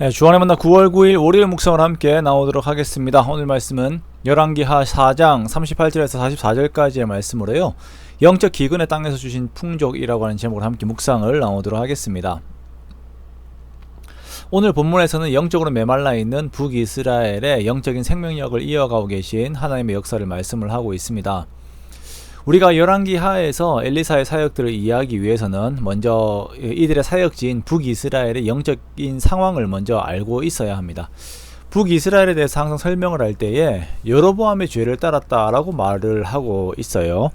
네, 주안의 만나 9월 9일 월요일 묵상을 함께 나오도록 하겠습니다. 오늘 말씀은 열왕기하 4장 38절에서 44절까지의 말씀으로요. 영적 기근의 땅에서 주신 풍족이라고 하는 제목으로 함께 묵상을 나오도록 하겠습니다. 오늘 본문에서는 영적으로 메말라 있는 북이스라엘의 영적인 생명력을 이어가고 계신 하나님의 역사를 말씀을 하고 있습니다. 우리가 열왕기 하에서 엘리사의 사역들을 이해하기 위해서는 먼저 이들의 사역지인 북이스라엘의 영적인 상황을 먼저 알고 있어야 합니다. 북이스라엘에 대해서 항상 설명을 할 때에 여로보암의 죄를 따랐다라고 말을 하고 있어요.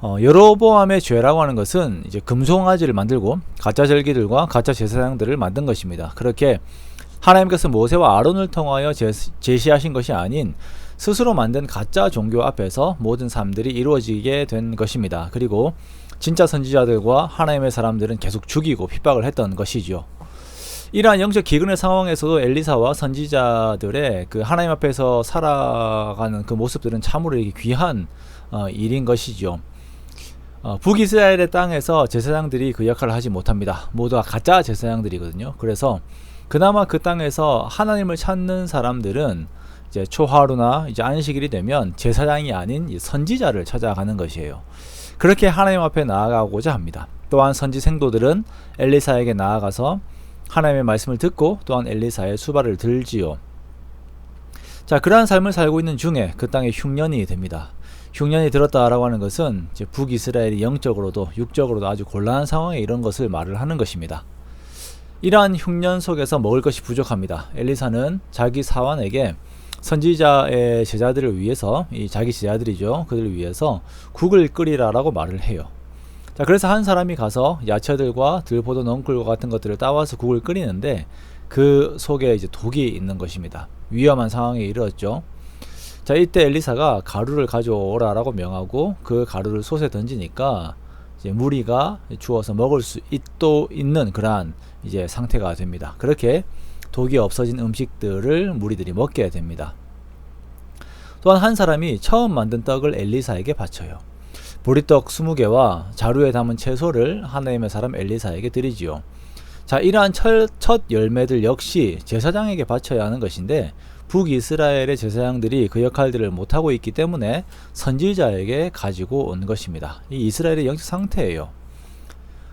어, 여로보암의 죄라고 하는 것은 이제 금송아지를 만들고 가짜 절기들과 가짜 제사장들을 만든 것입니다. 그렇게 하나님께서 모세와 아론을 통하여 제시하신 것이 아닌 스스로 만든 가짜 종교 앞에서 모든 삶들이 이루어지게 된 것입니다. 그리고 진짜 선지자들과 하나님의 사람들은 계속 죽이고 핍박을 했던 것이죠. 이러한 영적 기근의 상황에서도 엘리사와 선지자들의 그 하나님 앞에서 살아가는 그 모습들은 참으로 귀한 어, 일인 것이죠. 어, 북이스라엘의 땅에서 제사장들이 그 역할을 하지 못합니다. 모두가 가짜 제사장들이거든요. 그래서 그나마 그 땅에서 하나님을 찾는 사람들은 이제 초하루나 이제 안식일이 되면 제사장이 아닌 선지자를 찾아가는 것이에요. 그렇게 하나님 앞에 나아가고자 합니다. 또한 선지 생도들은 엘리사에게 나아가서 하나님의 말씀을 듣고 또한 엘리사의 수발을 들지요. 자, 그러한 삶을 살고 있는 중에 그 땅에 흉년이 됩니다. 흉년이 들었다라고 하는 것은 북이스라엘이 영적으로도 육적으로도 아주 곤란한 상황에 이런 것을 말을 하는 것입니다. 이러한 흉년 속에서 먹을 것이 부족합니다. 엘리사는 자기 사환에게 선지자의 제자들을 위해서 이 자기 제자들이죠. 그들을 위해서 국을 끓이라라고 말을 해요. 자, 그래서 한 사람이 가서 야채들과 들포도 넝쿨과 같은 것들을 따와서 국을 끓이는데 그 속에 이제 독이 있는 것입니다. 위험한 상황에 이르렀죠. 자, 이때 엘리사가 가루를 가져오라라고 명하고 그 가루를 솥에 던지니까 이제 무리가 주어서 먹을 수 있도 있는 그러한 이제 상태가 됩니다. 그렇게 독이 없어진 음식들을 무리들이 먹게 됩니다. 또한 한 사람이 처음 만든 떡을 엘리사에게 바쳐요. 보리떡 20개와 자루에 담은 채소를 하나님의 사람 엘리사에게 드리지요. 자, 이러한 첫, 첫 열매들 역시 제사장에게 바쳐야 하는 것인데 북이스라엘의 제사장들이 그 역할들을 못하고 있기 때문에 선지자에게 가지고 온 것입니다. 이 이스라엘의 영적 상태예요.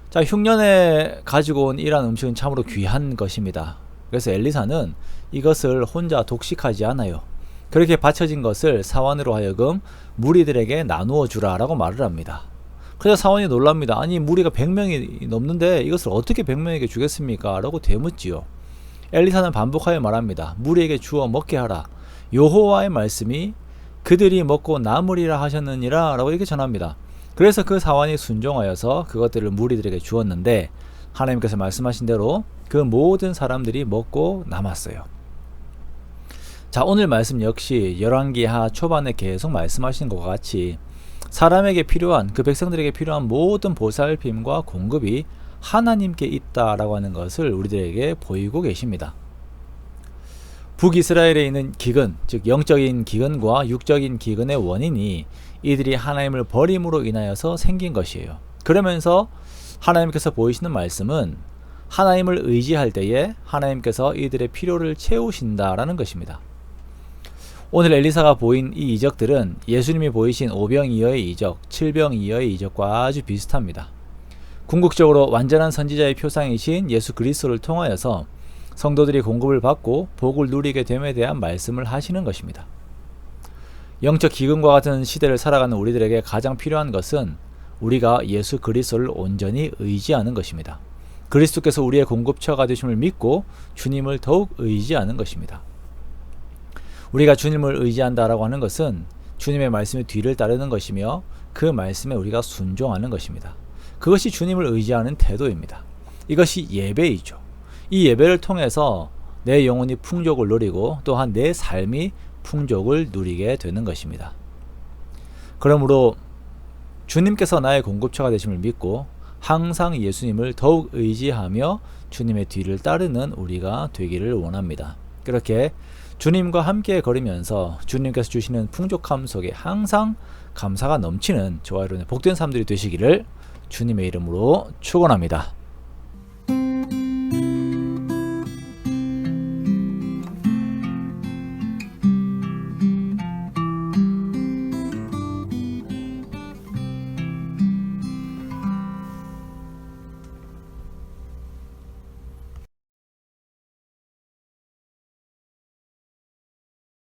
자, 흉년에 가지고 온 이러한 음식은 참으로 귀한 것입니다. 그래서 엘리사는 이것을 혼자 독식하지 않아요. 그렇게 바쳐진 것을 사원으로 하여금 무리들에게 나누어 주라라고 말을 합니다. 그래서 사원이 놀랍니다. 아니 무리가 100명이 넘는데 이것을 어떻게 100명에게 주겠습니까? 라고 되묻지요. 엘리사는 반복하여 말합니다. 무리에게 주어 먹게 하라. 여호와의 말씀이 그들이 먹고 남으리라 하셨느니라 라고 이렇게 전합니다. 그래서 그 사원이 순종하여서 그것들을 무리들에게 주었는데 하나님께서 말씀하신 대로 그 모든 사람들이 먹고 남았어요. 자, 오늘 말씀 역시 열왕기하 초반에 계속 말씀하신 것과 같이 사람에게 필요한 그 백성들에게 필요한 모든 보살핌과 공급이 하나님께 있다라고 하는 것을 우리들에게 보이고 계십니다. 북이스라엘에 있는 기근, 즉 영적인 기근과 육적인 기근의 원인이 이들이 하나님을 버림으로 인하여서 생긴 것이에요. 그러면서 하나님께서 보이시는 말씀은 하나님을 의지할 때에 하나님께서 이들의 필요를 채우신다라는 것입니다. 오늘 엘리사가 보인 이 이적들은 예수님이 보이신 오병이어의 이적, 칠병이어의 이적과 아주 비슷합니다. 궁극적으로 완전한 선지자의 표상이신 예수 그리스도를 통하여서 성도들이 공급을 받고 복을 누리게 됨에 대한 말씀을 하시는 것입니다. 영적 기근과 같은 시대를 살아가는 우리들에게 가장 필요한 것은 우리가 예수 그리스도를 온전히 의지하는 것입니다. 그리스도께서 우리의 공급처가 되심을 믿고 주님을 더욱 의지하는 것입니다. 우리가 주님을 의지한다라고 하는 것은 주님의 말씀의 뒤를 따르는 것이며 그 말씀에 우리가 순종하는 것입니다. 그것이 주님을 의지하는 태도입니다. 이것이 예배이죠. 이 예배를 통해서 내 영혼이 풍족을 누리고 또한 내 삶이 풍족을 누리게 되는 것입니다. 그러므로 주님께서 나의 공급처가 되심을 믿고 항상 예수님을 더욱 의지하며 주님의 뒤를 따르는 우리가 되기를 원합니다. 그렇게 주님과 함께 걸으면서 주님께서 주시는 풍족함 속에 항상 감사가 넘치는 저와 여러분의 복된 삶들이 되시기를 주님의 이름으로 축원합니다.